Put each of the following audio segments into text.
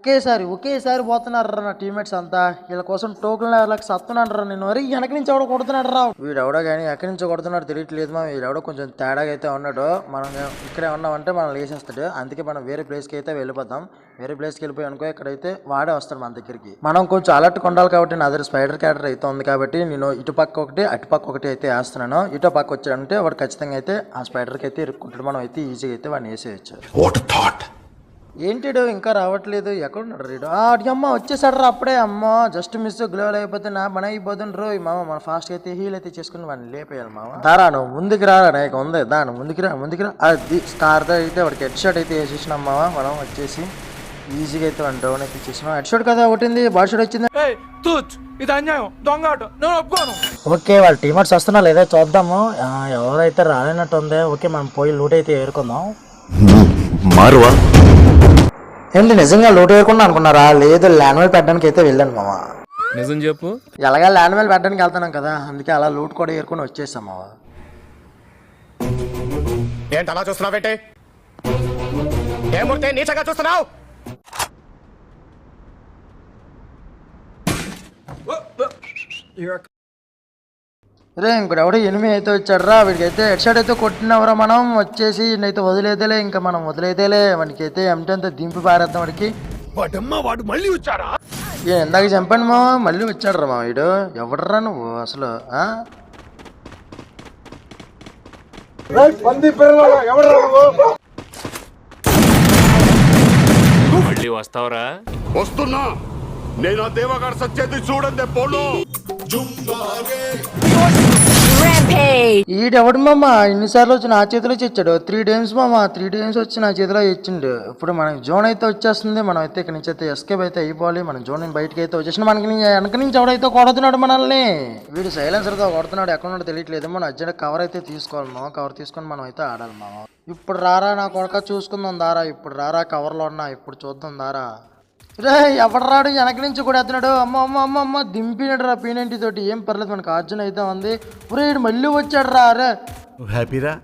ఒకేసారి ఒకేసారి పోతున్నారు నా టీమేట్స్ అంతా. వీళ్ళ కోసం టోకెన్ లెవెల్కి సత్తున్నాడు రా నేను మరి వెనక నుంచి ఎవడో కొడుతున్నాడు రా. వీడెవడో కానీ ఎక్కడి నుంచో కొడుతున్నాడు తెలియట్లేదు మా వీడెవడో కొంచెం తేడాగా అయితే ఉన్నాడు. మనం ఇక్కడే ఉన్నామంటే మనం లేచేస్తాడు అందుకే మనం వేరే ప్లేస్కి అయితే వెళ్ళిపోతాం. వేరే ప్లేస్కి వెళ్ళిపోయి అనుకో ఇక్కడైతే వాడే వస్తాడు మన దగ్గరికి. మనం కొంచెం అలర్ట్ ఉండాలి కాబట్టి నా దగ్గర స్పైడర్ క్యారెక్టర్ అయితే ఉంది కాబట్టి నేను ఇటు పక్క ఒకటి అటు పక్క ఒకటి అయితే వేస్తున్నాను. ఇటు పక్క వచ్చాడంటే వాడు ఖచ్చితంగా అయితే ఆ స్పైడర్కి అయితే ఇరుక్కుంటాడు. మనం అయితే ఈజీగా అయితే వాడిని వేసేయచ్చు. వాట్ థాట్ ఏంటిడు ఇంకా రావట్లేదు? ఎక్కడున్నాడు రీడు అమ్మ వచ్చేసాడు రా అప్పుడే అమ్మ. జస్ట్ మిస్ గ్లోవల్ అయిపోతే నా పని అయిపోతుంది రో మామ. మన ఫాస్ట్ అయితే హీల్ అయితే చేసుకుని వాడిని లేపేయాలి మామ. దారా నువ్వు ముందుకు రా నీకు ఉంది. దా నువ్వు ముందుకు రా ముందుకు రా. అది స్టార్ అయితే వాడికి హెడ్ షాట్ అయితే వేసేసినాం మామ. మనం వచ్చేసి ఈజీగా అయితే వన్ డౌన్ అయితే చేసినాం. హెడ్ షాట్ కదా ఒకటింది బాడీ షాట్ వచ్చింది. ఇది అన్యాయం. దొంగ నేను ఒప్పుకోను. ఓకే వాళ్ళ టీమర్స్ వస్తున్నా లేదా చూద్దాము. ఆ, ఎవరైతే రాలేనట్టు ఉంది ఓకే మనం పోయి లూట్ అయితే ఏరుకుందాం. మారువా? ఏంటి నిజంగా లూట్ ఏరుకున్నా అనుకున్నారా? లేదు ల్యాండ్ మైల్ పెట్టడానికి అయితే వెళ్ళాను మామ నిజం చెప్పు. ఎలాగా ల్యాండ్ మైల్ పెట్టడానికి వెళ్తున్నాం కదా అందుకే అలా లూట్ కూడా ఏరుకొని వచ్చేసాం మామ ఏంటి అలా చూస్తున్నావేంటి ఏమూర్తి నీచగా చూస్తున్నావు? రే ఇంకోటి ఎవడో ఎనిమి అయితే వచ్చాడు రా వీడికి అయితే హెడ్ షాట్ అయితే కొట్టినవరా మనం? వచ్చేసి అయితే వదిలేదేలే ఇంకా మనం వదిలేదేలే. వానికి అయితే ఎంటీ అంతా దింపి పారేద్దాం వాడికి. వాడు మళ్ళీ వచ్చారా ఇందాక చంపాను మా మళ్ళీ వచ్చాడు రా మా వీడు. ఎవడరా నువ్వు అసలు ఆ? మళ్ళీ వస్తావరా? వస్తున్నా. నేను ఆ దేవగాడు సచ్చేది చూడండి పోలో Rampage! ఈడెవడు మామ? ఇన్నిసార్లు వచ్చి నా చేతిలో ఇచ్చాడు త్రీ టైమ్స్ మామ త్రీ టైమ్స్ వచ్చి నా చేతిలో ఇచ్చిండు ఇప్పుడు మనకి జోన్ అయితే వచ్చేస్తుంది మనం అయితే ఇక్కడ నుంచి అయితే ఎస్కేప్ అయితే అయిపోవాలి. మన జోన్ బయటకి అయితే వచ్చేసిన మనకి వెనక నుంచి ఎవడైతే కొడుతున్నాడు మనల్ని? వీడు సైలెన్సర్తో కొడుతున్నాడు ఎక్కడ ఉన్నాడో తెలియట్లేదు. మనం అర్జెంట్ కవర్ అయితే తీసుకోవాలి మామ. కవర్ తీసుకొని మనం అయితే ఆడాలి మామ. ఇప్పుడు రారా నా కొడక చూసుకుందాం దారా. ఇప్పుడు రారా కవర్లో ఉన్నా ఇప్పుడు చూద్దాం దారా. రే ఎవడు రాడు? వెనక నుంచి కూడా ఎత్తున్నాడు. అమ్మ అమ్మ అమ్మ అమ్మ దింపినాడు రా పీనెంటి తోటి. ఏం పర్లేదు మనకు అర్జున్ అయితే ఉంది. ఒరే మళ్ళీ వచ్చాడు రా. అరే హ్యాపీరా?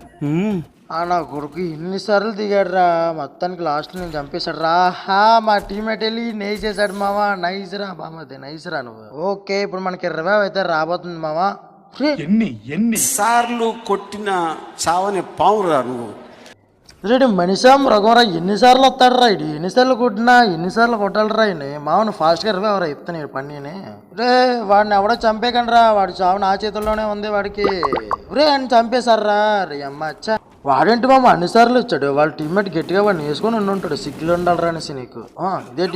ఆ నా కొడుకు ఎన్నిసార్లు దిగాడు రా మొత్తానికి లాస్ట్ నేను చంపేశాడు రా హా మా టీమేట్ వెళ్ళి నేసేసాడు మామ నైస్ రా బామది నైస్ రా నువ్వు. ఓకే ఇప్పుడు మనకి రివైవ్ అయితే రాబోతుంది మామ రే, సార్లు కొట్టిన చావని పావురా నువ్వు? రేడు మనిషాం రఘువరా ఎన్నిసార్లు వస్తాడు రా ఇడు ఎన్నిసార్లు కొట్టినా ఎన్నిసార్లు కొట్టాలరా ఈయన మామను ఫాస్ట్గా రివైవ్ ఎవరా చెప్తాను ఈ పన్నీని. రే వాడిని ఎవడో చంపేకండి రా వాడి చావు నా చేతుల్లోనే ఉంది వాడికి. రే అని చంపేశారా రే అమ్మ అచ్చా. వాడేంటి మామ అన్నిసార్లు ఇచ్చాడు వాళ్ళ టీమ్మేట్ గట్టిగా వాడిని వేసుకొని ఉండి ఉంటాడు. సిగ్గులు ఉండాలి అనేసి నీకు. ఇదే